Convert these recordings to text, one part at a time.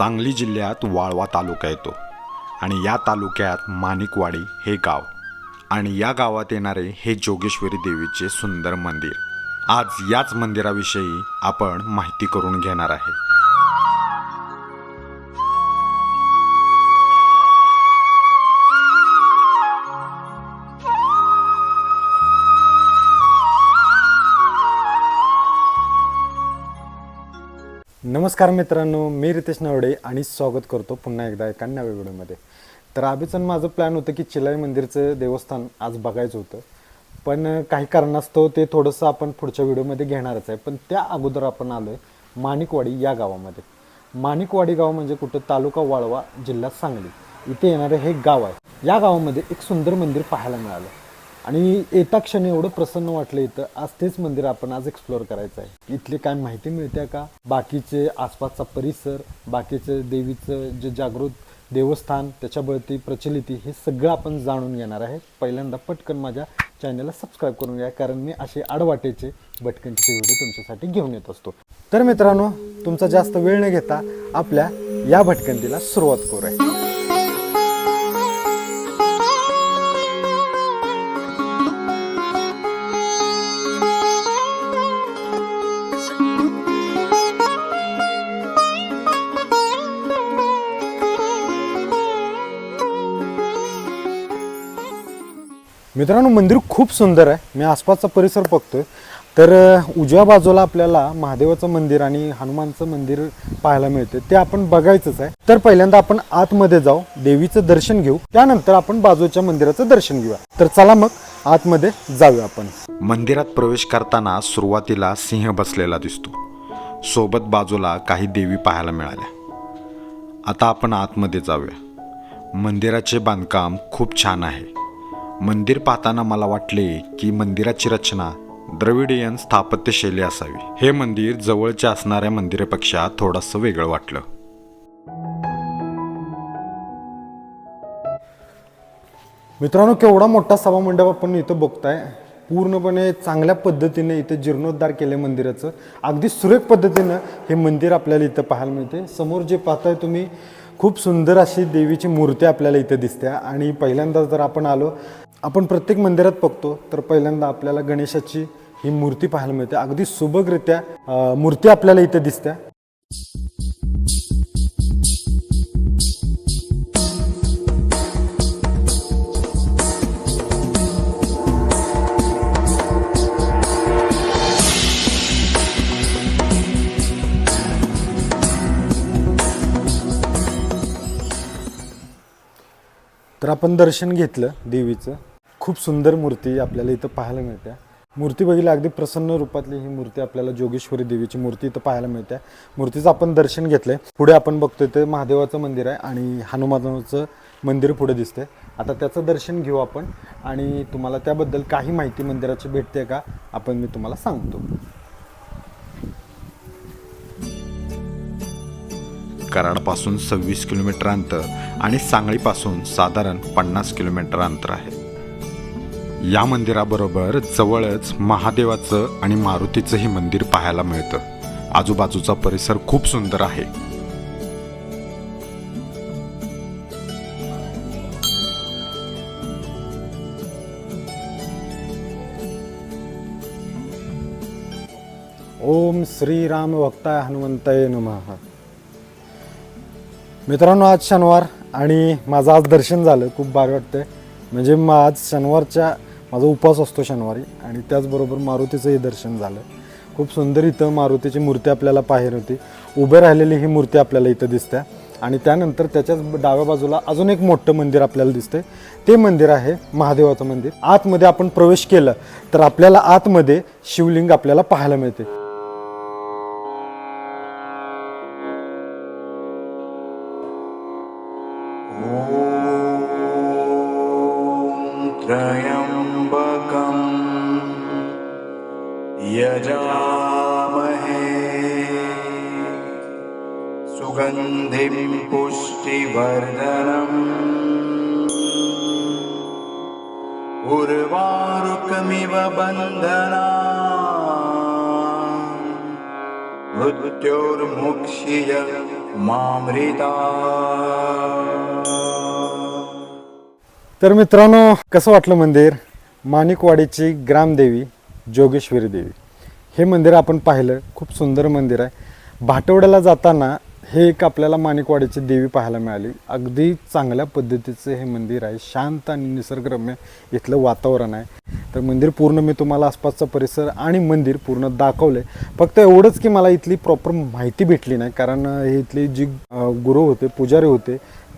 सांगली जिल्ह्यात वाळवा तालुका येतो आणि या तालुक्यात माणिकवाडी हे गाव आणि या गावात येणारे हे जोगेश्वरी देवीचे सुंदर मंदिर. आज याच मंदिराविषयी आपण माहिती करून घेणार आहे. नमस्कार मित्रांनो मी रितेश नवडे आणि स्वागत करतो पुन्हा एकदा एका नव्या व्हिडिओमध्ये. तर आधीचं माझं प्लॅन होतं की चिलाई मंदिरचं देवस्थान आज बघायचं होतं. पण काही कारणास्तव ते थोडंसं आपण पुढच्या व्हिडिओमध्ये घेणारच आहे. पण त्या अगोदर आपण आलो आहे माणिकवाडी या गावामध्ये. माणिकवाडी गाव म्हणजे कुठं? तालुका वाळवा जिल्हा सांगली. इथे येणारं हे गाव आहे. या गावामध्ये एक सुंदर मंदिर पाहायला मिळालं. आणि येता क्षणी एवढं प्रसन्न वाटलं इथं. आज तेच मंदिर आपण आज एक्सप्लोअर करायचं आहे. इथली काय माहिती मिळते का? बाकीचे आसपासचा परिसर बाकीचे देवीचं जे जागृत देवस्थान त्याच्याभोवती प्रचलिती हे सगळं आपण जाणून घेणार आहे. पहिल्यांदा पटकन माझ्या चॅनलला सबस्क्राईब करून घ्या कारण मी असे आडवाटेचे भटकंतीचे व्हिडिओ तुमच्यासाठी घेऊन येत असतो. तर मित्रांनो तुमचा जास्त वेळ न घेता आपल्या या भटकंतीला सुरुवात करूया. मित्रांनो मंदिर खूप सुंदर आहे. मी आसपासचा परिसर बघतोय. तर उजव्या बाजूला आपल्याला महादेवाचं मंदिर आणि हनुमानचं मंदिर पाहायला मिळते. ते आपण बघायचंच आहे. तर पहिल्यांदा आपण आतमध्ये जाऊ देवीचं दर्शन घेऊ. त्यानंतर आपण बाजूच्या मंदिराचं दर्शन घेऊया. तर चला मग आतमध्ये जाऊया आपण. मंदिरात प्रवेश करताना सुरुवातीला सिंह बसलेला दिसतो. सोबत बाजूला काही देवी पाहायला मिळाल्या. आता आपण आतमध्ये जाऊया. मंदिराचे बांधकाम खूप छान आहे. मंदिर पाहताना मला वाटले की मंदिराची रचना द्रविडियन स्थापत्यशैली असावी. हे मंदिर जवळच्या असणाऱ्या मंदिरापेक्षा थोडंसं वेगळं वाटलं. मित्रांनो केवढा मोठा सभामंडप आपण इथं बघताय. पूर्णपणे चांगल्या पद्धतीने इथं जीर्णोद्धार केले मंदिराचं. अगदी सुरेख पद्धतीनं हे मंदिर आपल्याला इथं पाहायला मिळते. समोर जे पाहताय तुम्ही खूप सुंदर अशी देवीची मूर्ती आपल्याला इथं दिसते. आणि पहिल्यांदाच जर आपण आलो आपण प्रत्येक मंदिरात बघतो तर पहिल्यांदा आपल्याला गणेशाची ही मूर्ती पाहायला मिळते. अगदी सुबकरित्या मूर्ती आपल्याला इथे दिसत्या. तर आपण दर्शन घेतलं देवीचं. खूप सुंदर मूर्ती आपल्याला इथं पाहायला मिळते. मूर्ती बघितली अगदी प्रसन्न रूपातली ही मूर्ती आपल्याला जोगेश्वरी देवीची मूर्ती इथं पाहायला मिळते. मूर्तीचं आपण दर्शन घेतलंय. पुढे आपण बघतोय ते महादेवाचं मंदिर आहे आणि हनुमानाचं मंदिर पुढे दिसतंय. आता त्याचं दर्शन घेऊ आपण आणि तुम्हाला त्याबद्दल काही माहिती मंदिराची भेटते का आपण मी तुम्हाला सांगतो. कराडपासून सव्वीस किलोमीटर अंतर आणि सांगलीपासून साधारण पन्नास किलोमीटर अंतर आहे. या मंदिराबरोबर जवळच महादेवाचं आणि मारुतीचंही मंदिर पाहायला मिळतं. आजूबाजूचा परिसर खूप सुंदर आहे. ओम श्रीराम भक्ताय हनुमंताय नमः. मित्रांनो आज शनिवार आणि माझं आज दर्शन झालं. खूप भारी वाटतंय. म्हणजे मग आज शनिवारच्या माझा उपवास असतो शनिवारी आणि त्याचबरोबर मारुतीचंही दर्शन झालं. खूप सुंदर इथं मारुतीची मूर्ती आपल्याला पाहेर होती उभे राहिलेली ही मूर्ती आपल्याला इथं दिसते आणि त्यानंतर त्याच्याच डाव्या बाजूला अजून एक मोठं मंदिर आपल्याला दिसतंय. ते मंदिर आहे महादेवाचं मंदिर. आतमध्ये आपण प्रवेश केलं तर आपल्याला आतमध्ये शिवलिंग आपल्याला पाहायला मिळते. त्र्यम्बकम् यजामहे। सुगन्धिं पुष्टिवर्धनम्। उर्वारुकमिव बन्धना। मृत्योर्मुक्षीय मामृता। तर मित्रांनो कसं वाटलं मंदिर? माणिकवाडीची ग्रामदेवी जोगेश्वरी देवी हे मंदिर आपण पाहिलं खूप सुंदर मंदिर आहे. भाटवड्याला जाताना हे एक आपल्याला माणिकवाडीची देवी पाहायला मिळाली. अगदी चांगल्या पद्धतीचं हे मंदिर आहे. शांत आणि निसर्गरम्य इथलं वातावरण आहे. तर मंदिर पूर्ण मी तुम्हाला आसपासचा परिसर आणि मंदिर पूर्ण दाखवले फक्त एवढंच की मला इथली प्रॉपर माहिती भेटली नाही. कारण हे इथली जी गुरु होते पुजारी होते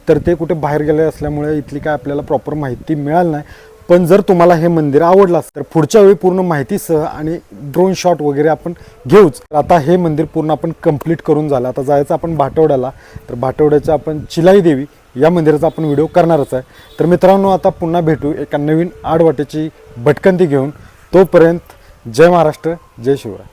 तर ते कुठे बाहेर गेले असल्यामुळे इथली काय आपल्याला प्रॉपर माहिती मिळाली नाही. पण जर तुम्हाला हे मंदिर आवडलं तर पुढच्या वेळी पूर्ण माहितीसह आणि ड्रोन शॉट वगैरे आपण घेऊच. आता हे मंदिर पूर्ण आपण कंप्लीट करून झालं. आता जायचं आपण भाटवड्याला. तर भाटवड्याच्या आपण चिलाई देवी या मंदिराचा आपण व्हिडिओ करणारच आहे. तर मित्रांनो आता पुन्हा भेटू एका नवीन आडवाटेची भटकंती घेऊन. तोपर्यंत जय महाराष्ट्र जय शिवराय.